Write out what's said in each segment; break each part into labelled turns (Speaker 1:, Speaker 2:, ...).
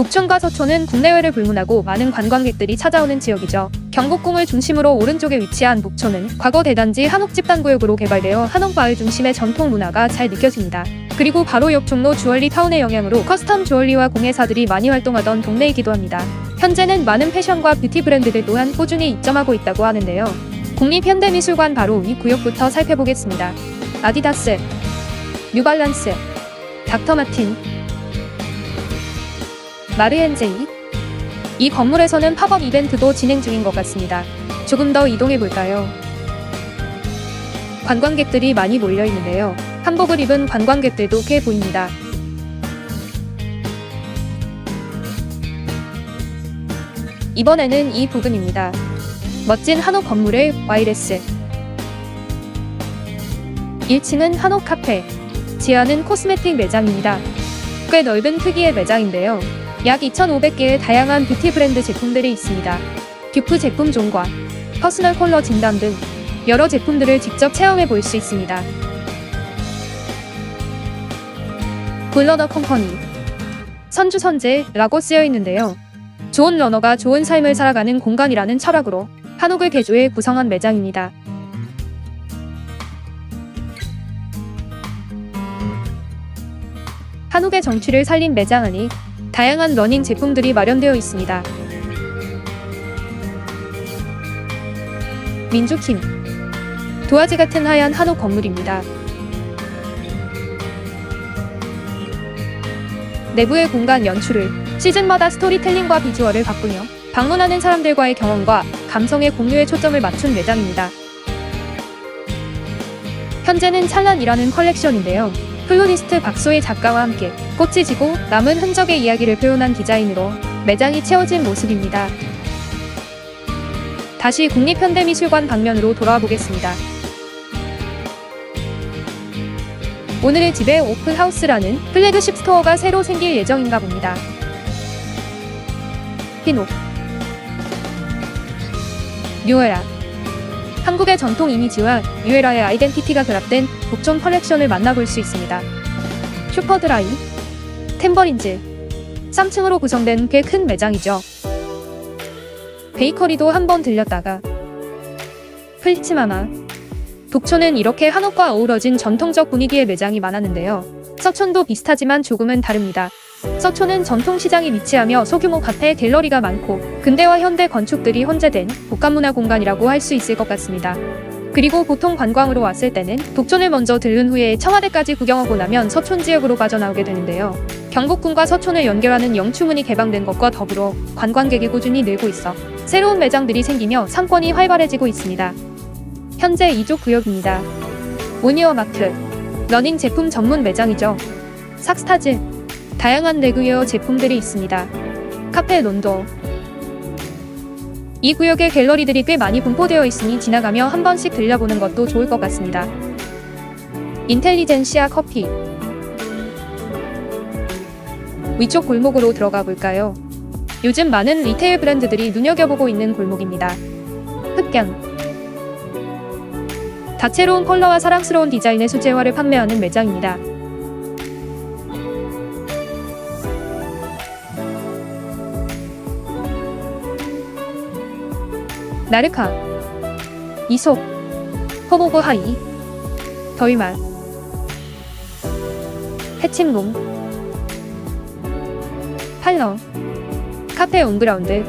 Speaker 1: 북촌과 서촌은 국내외를 불문하고 많은 관광객들이 찾아오는 지역이죠. 경복궁을 중심으로 오른쪽에 위치한 북촌은 과거 대단지 한옥집단구역으로 개발되어 한옥마을 중심의 전통 문화가 잘 느껴집니다. 그리고 바로 옆 종로 주얼리 타운의 영향으로 커스텀 주얼리와 공예사들이 많이 활동하던 동네이기도 합니다. 현재는 많은 패션과 뷰티 브랜드들 또한 꾸준히 입점하고 있다고 하는데요. 국립현대미술관 바로 이 구역부터 살펴보겠습니다. 아디다스, 뉴발란스, 닥터마틴, 마르헨제이 이 건물에서는 팝업 이벤트도 진행 중인 것 같습니다. 조금 더 이동해 볼까요? 관광객들이 많이 몰려 있는데요. 한복을 입은 관광객들도 꽤 보입니다. 이번에는 이 부근입니다. 멋진 한옥 건물의 와이레스. 1층은 한옥 카페, 지하는 코스메틱 매장입니다. 꽤 넓은 크기의 매장인데요. 약 2,500개의 다양한 뷰티 브랜드 제품들이 있습니다. 듀프 제품 종과 퍼스널 컬러 진단 등 여러 제품들을 직접 체험해 볼 수 있습니다. 블러더 컴퍼니 선주 선제라고 쓰여 있는데요. 좋은 러너가 좋은 삶을 살아가는 공간이라는 철학으로 한옥을 개조해 구성한 매장입니다. 한옥의 정취를 살린 매장 안이 다양한 러닝 제품들이 마련되어 있습니다. 민주킴 도화지 같은 하얀 한옥 건물입니다. 내부의 공간 연출을 시즌마다 스토리텔링과 비주얼을 바꾸며 방문하는 사람들과의 경험과 감성의 공유에 초점을 맞춘 매장입니다. 현재는 찰란이라는 컬렉션인데요. 플로리스트 박소희 작가와 함께 꽃이 지고 남은 흔적의 이야기를 표현한 디자인으로 매장이 채워진 모습입니다. 다시 국립현대미술관 방면으로 돌아와 보겠습니다. 오늘의 집에 오픈하우스라는 플래그십 스토어가 새로 생길 예정인가 봅니다. 피노 뉴에라 한국의 전통 이미지와 뉴에라의 아이덴티티가 결합된 북촌 컬렉션을 만나볼 수 있습니다. 슈퍼드라이, 템버린즈, 3층으로 구성된 꽤 큰 매장이죠. 베이커리도 한번 들렸다가 플리츠마마 북촌은 이렇게 한옥과 어우러진 전통적 분위기의 매장이 많았는데요. 서촌도 비슷하지만 조금은 다릅니다. 서촌은 전통시장이 위치하며 소규모 카페, 갤러리가 많고 근대와 현대 건축들이 혼재된 복합문화 공간이라고 할 수 있을 것 같습니다. 그리고 보통 관광으로 왔을 때는 북촌을 먼저 들른 후에 청와대까지 구경하고 나면 서촌 지역으로 빠져나오게 되는데요. 경복궁과 서촌을 연결하는 영추문이 개방된 것과 더불어 관광객이 꾸준히 늘고 있어 새로운 매장들이 생기며 상권이 활발해지고 있습니다. 현재 2조 구역입니다. 오니어 마트, 러닝 제품 전문 매장이죠. 삭스타즈, 다양한 레그웨어 제품들이 있습니다. 카페 론도. 이 구역에 갤러리들이 꽤 많이 분포되어 있으니 지나가며 한 번씩 들려보는 것도 좋을 것 같습니다. 인텔리젠시아 커피. 위쪽 골목으로 들어가 볼까요? 요즘 많은 리테일 브랜드들이 눈여겨보고 있는 골목입니다. 흑견. 다채로운 컬러와 사랑스러운 디자인의 수제화를 판매하는 매장입니다. 나르카, 이솝, 호보브 하이, 더위말, 해칭롱, 팔러, 카페 온그라운드,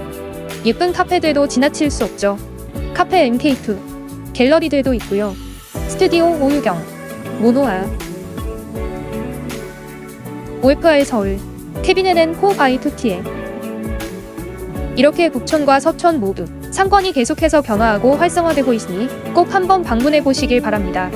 Speaker 1: 예쁜 카페들도 지나칠 수 없죠. 카페 MK2, 갤러리들도 있고요. 스튜디오 오유경, 모노아, OFR 서울, 케빈앤 코 바이 투티에 이렇게 북촌과 서촌 모두 상권이 계속해서 변화하고 활성화되고 있으니 꼭 한번 방문해 보시길 바랍니다.